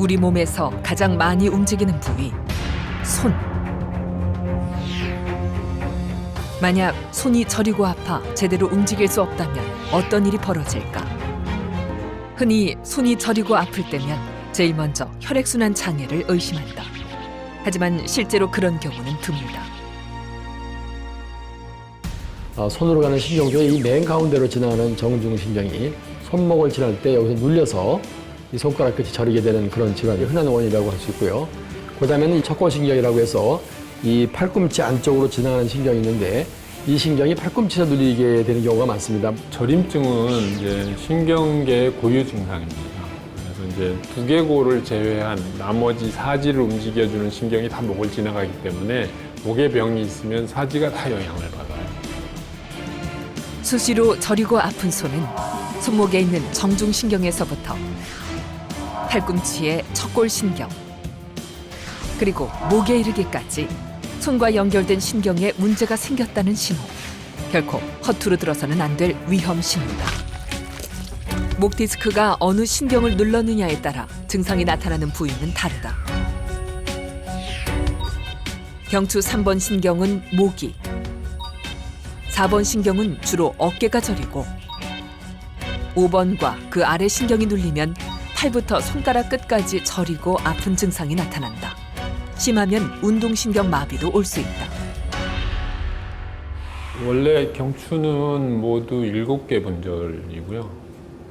우리 몸에서 가장 많이 움직이는 부위 손. 만약 손이 저리고 아파 제대로 움직일 수 없다면 어떤 일이 벌어질까? 흔히 손이 저리고 아플 때면 제일 먼저 혈액순환 장애를 의심한다. 하지만 실제로 그런 경우는 드물다. 어, 손으로 가는 신경 중에 이맨 가운데로 지나가는 정중신경이 손목을 지날 때 여기서 눌려서 이 손가락 끝이 저리게 되는 그런 질환이 흔한 원인이라고 할 수 있고요. 그 다음에는 이 척골신경이라고 해서 이 팔꿈치 안쪽으로 지나가는 신경이 있는데 이 신경이 팔꿈치에서 눌리게 되는 경우가 많습니다. 저림증은 이제 신경계 고유 증상입니다. 그래서 이제 두개골을 제외한 나머지 사지를 움직여주는 신경이 다 목을 지나가기 때문에 목에 병이 있으면 사지가 다 영향을 받아요. 수시로 저리고 아픈 손은 손목에 있는 정중신경에서부터 팔꿈치의 척골 신경 그리고 목에 이르기까지 손과 연결된 신경에 문제가 생겼다는 신호. 결코 허투루 들어서는 안 될 위험 신호다. 목 디스크가 어느 신경을 눌렀느냐에 따라 증상이 나타나는 부위는 다르다. 경추 3번 신경은 목이, 4번 신경은 주로 어깨가 저리고 5번과 그 아래 신경이 눌리면 팔부터 손가락 끝까지 저리고 아픈 증상이 나타난다. 심하면 운동신경 마비도 올 수 있다. 원래 경추는 모두 일곱 개 분절이고요.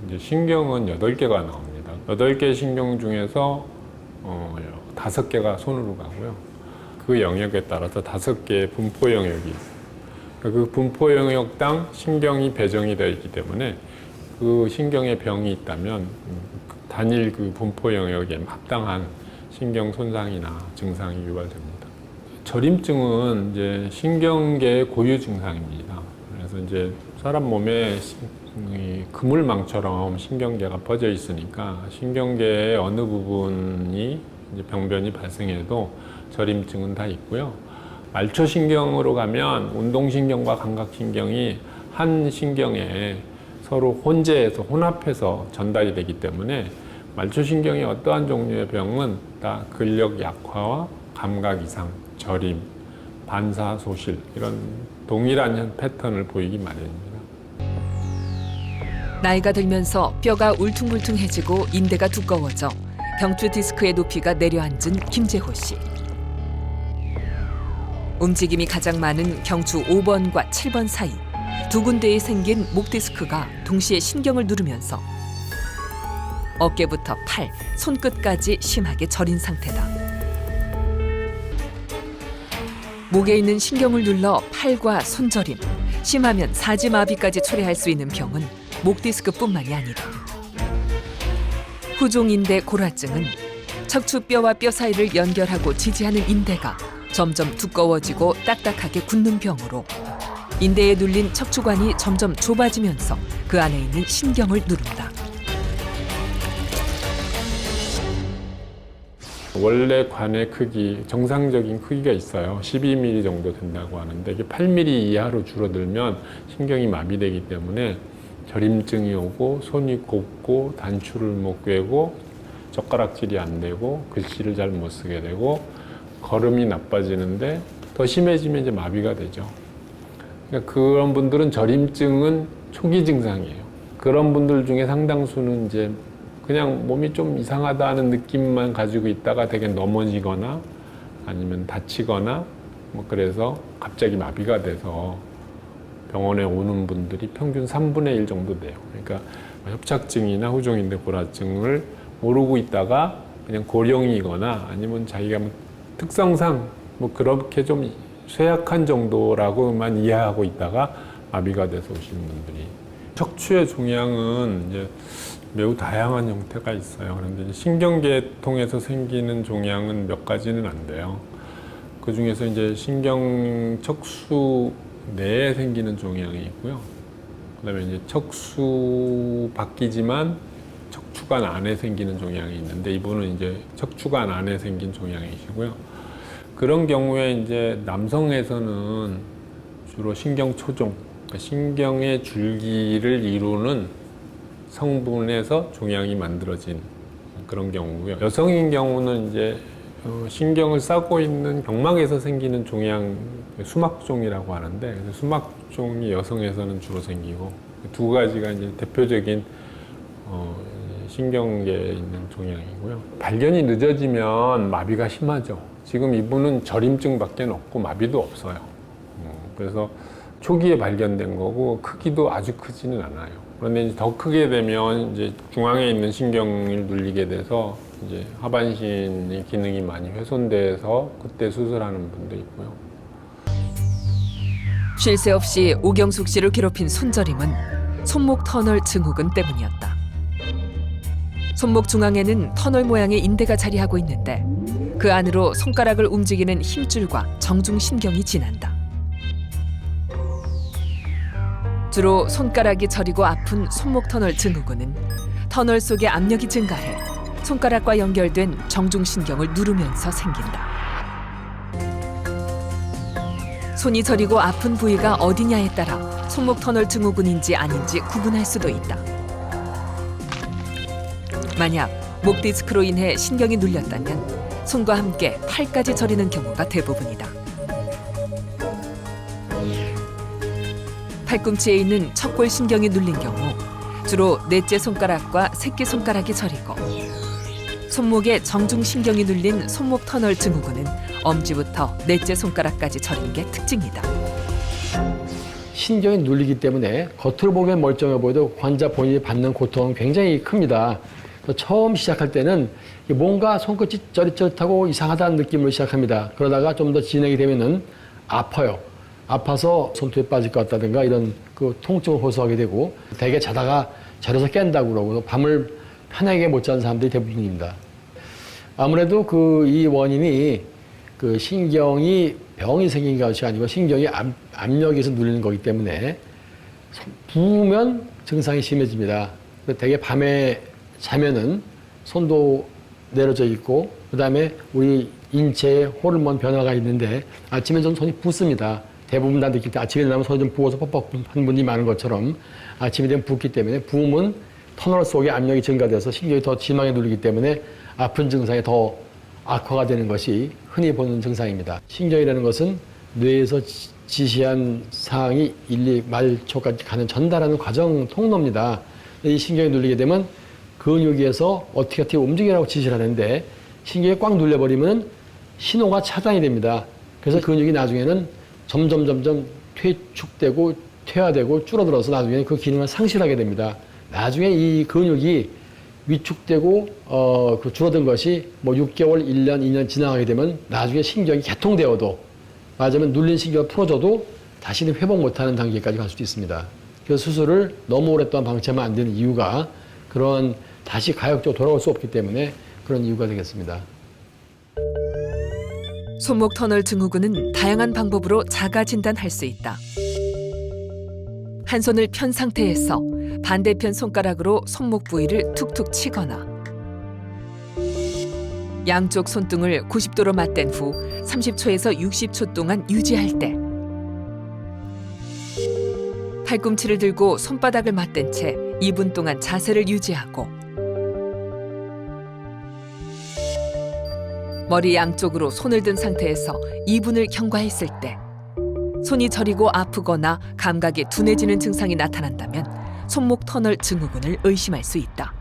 이제 신경은 여덟 개가 나옵니다. 여덟 개 신경 중에서 어, 다섯 개가 손으로 가고요. 그 영역에 따라서 다섯 개의 분포 영역이 있어요. 그 분포 영역당 신경이 배정이 되어 있기 때문에 그 신경에 병이 있다면 음, 그 단일 그 분포 영역에 합당한 신경 손상이나 증상이 유발됩니다. 저림증은 이제 신경계 고유 증상입니다. 그래서 이제 사람 몸에 그물망처럼 신경계가 퍼져 있으니까 신경계의 어느 부분이 병변이 발생해도 저림증은 다 있고요. 말초신경으로 가면 운동신경과 감각신경이 한 신경에 서로 혼재해서 혼합해서 전달이 되기 때문에 말초신경의 어떠한 종류의 병은 다 근력 약화와 감각 이상, 저림, 반사 소실 이런 동일한 현- 패턴을 보이기 마련입니다. 나이가 들면서 뼈가 울퉁불퉁해지고 인대가 두꺼워져 경추 디스크의 높이가 내려앉은 김재호 씨. 움직임이 가장 많은 경추 5번과 7번 사이 두 군데에 생긴 목 디스크가 동시에 신경을 누르면서 어깨부터 팔, 손끝까지 심하게 저린 상태다. 목에 있는 신경을 눌러 팔과 손저림, 심하면 사지마비까지 초래할 수 있는 병은 목 디스크뿐만이 아니다. 후종인대 골화증은 척추뼈와 뼈 사이를 연결하고 지지하는 인대가 점점 두꺼워지고 딱딱하게 굳는 병으로 인대에 눌린 척추관이 점점 좁아지면서 그 안에 있는 신경을 누른다. 원래 관의 크기, 정상적인 크기가 있어요. 12mm 정도 된다고 하는데 이게 8mm 이하로 줄어들면 신경이 마비되기 때문에 저림증이 오고 손이 곱고 단추를 못 꿰고 젓가락질이 안 되고 글씨를 잘 못 쓰게 되고 걸음이 나빠지는데 더 심해지면 이제 마비가 되죠. 그러니까 그런 분들은 저림증은 초기 증상이에요. 그런 분들 중에 상당수는 이제 그냥 몸이 좀 이상하다는 느낌만 가지고 있다가 되게 넘어지거나 아니면 다치거나 뭐 그래서 갑자기 마비가 돼서 병원에 오는 분들이 평균 3분의 1 정도 돼요. 그러니까 협착증이나 후종인대 골화증을 모르고 있다가 그냥 고령이거나 아니면 자기가 뭐 특성상 뭐 그렇게 좀 쇠약한 정도라고만 이해하고 있다가 마비가 돼서 오시는 분들이 척추의 종양은 이제 매우 다양한 형태가 있어요. 그런데 신경계통에서 생기는 종양은 몇 가지는 안 돼요. 그 중에서 이제 신경 척수 내에 생기는 종양이 있고요. 그다음에 이제 척수 바뀌지만 척추관 안에 생기는 종양이 있는데 이분은 이제 척추관 안에 생긴 종양이시고요. 그런 경우에 이제 남성에서는 주로 신경 초종, 그러니까 신경의 줄기를 이루는 성분에서 종양이 만들어진 그런 경우고요. 여성인 경우는 이제 어, 신경을 싸고 있는 경막에서 생기는 종양 수막종이라고 하는데 수막종이 여성에서는 주로 생기고 두 가지가 이제 대표적인 어, 신경계에 있는 종양이고요. 발견이 늦어지면 마비가 심하죠. 지금 이분은 저림증밖에 없고 마비도 없어요. 어, 그래서 초기에 발견된 거고 크기도 아주 크지는 않아요. 그런데 이제 더 크게 되면 이제 중앙에 있는 신경을 눌리게 돼서 이제 하반신의 기능이 많이 훼손돼서 그때 수술하는 분도 있고요. 쉴 새 없이 오경숙 씨를 괴롭힌 손저림은 손목 터널 증후군 때문이었다. 손목 중앙에는 터널 모양의 인대가 자리하고 있는데 그 안으로 손가락을 움직이는 힘줄과 정중신경이 지난다. 주로 손가락이 저리고 아픈 손목 터널 증후군은 터널 속의 압력이 증가해 손가락과 연결된 정중신경을 누르면서 생긴다. 손이 저리고 아픈 부위가 어디냐에 따라 손목 터널 증후군인지 아닌지 구분할 수도 있다. 만약 목 디스크로 인해 신경이 눌렸다면 손과 함께 팔까지 저리는 경우가 대부분이다. 팔꿈치에 있는 척골 신경이 눌린 경우 주로 넷째 손가락과 새끼 손가락이 저리고 손목에 정중 신경이 눌린 손목 터널 증후군은 엄지부터 넷째 손가락까지 저린 게 특징이다. 신경이 눌리기 때문에 겉으로 보면 멀쩡해 보여도 환자 본인이 받는 고통은 굉장히 큽니다. 처음 시작할 때는 뭔가 손끝이 쩌릿쩌릿하고 이상하다는 느낌으로 시작합니다. 그러다가 좀 더 진행이 되면은 아파요. 아파서 손톱에 빠질 것 같다든가 이런 그 통증을 호소하게 되고 대개 자다가 자려서 깬다고 그러고 밤을 편하게 못 자는 사람들이 대부분입니다. 아무래도 그 이 원인이 그 신경이 병이 생긴 것이 아니고 신경이 압, 압력에서 눌리는 거기 때문에 손- 부으면 증상이 심해집니다. 그래서 되게 밤에 자면은 손도 내려져 있고 그다음에 우리 인체에 호르몬 변화가 있는데 아침에 좀 손이 붓습니다. 대부분 다 느낄 때 아침에 일어나면 손이 좀 부어서 뻑뻑한 분이 많은 것처럼 아침에 되면 붓기 때문에 부으면 터널 속에 압력이 증가돼서 신경이 더 심하게 눌리기 때문에 아픈 증상이 더 악화가 되는 것이 흔히 보는 증상입니다. 신경이라는 것은 뇌에서 지- 지시한 사항이 일리 말초까지 가는 전달하는 과정 통로입니다. 이 신경이 눌리게 되면 근육에서 어떻게 어떻게 움직이라고 지시를 하는데 신경이 꽉 눌려버리면 신호가 차단이 됩니다. 그래서 근육이 나중에는 점점 점점 퇴축되고 퇴화되고 줄어들어서 나중에는 그 기능을 상실하게 됩니다. 나중에 이 근육이 위축되고 어, 그 줄어든 것이 뭐 6개월, 1년, 2년 지나가게 되면 나중에 신경이 개통되어도 맞으면 눌린 신경을 풀어줘도 다시는 회복 못하는 단계까지 갈 수도 있습니다. 그래서 수술을 너무 오랫동안 방치하면 안 되는 이유가 그런 다시 가역적으로 돌아올 수 없기 때문에 그런 이유가 되겠습니다. 손목 터널 증후군은 다양한 방법으로 자가 진단할 수 있다. 한 손을 편 상태에서 반대편 손가락으로 손목 부위를 툭툭 치거나 양쪽 손등을 90도로 맞댄 후 30초에서 60초 동안 유지할 때 팔꿈치를 들고 손바닥을 맞댄 채 2분 동안 자세를 유지하고 머리 양쪽으로 손을 든 상태에서 2분을 경과했을 때 손이 저리고 아프거나 감각이 둔해지는 증상이 나타난다면 손목 터널 증후군을 의심할 수 있다.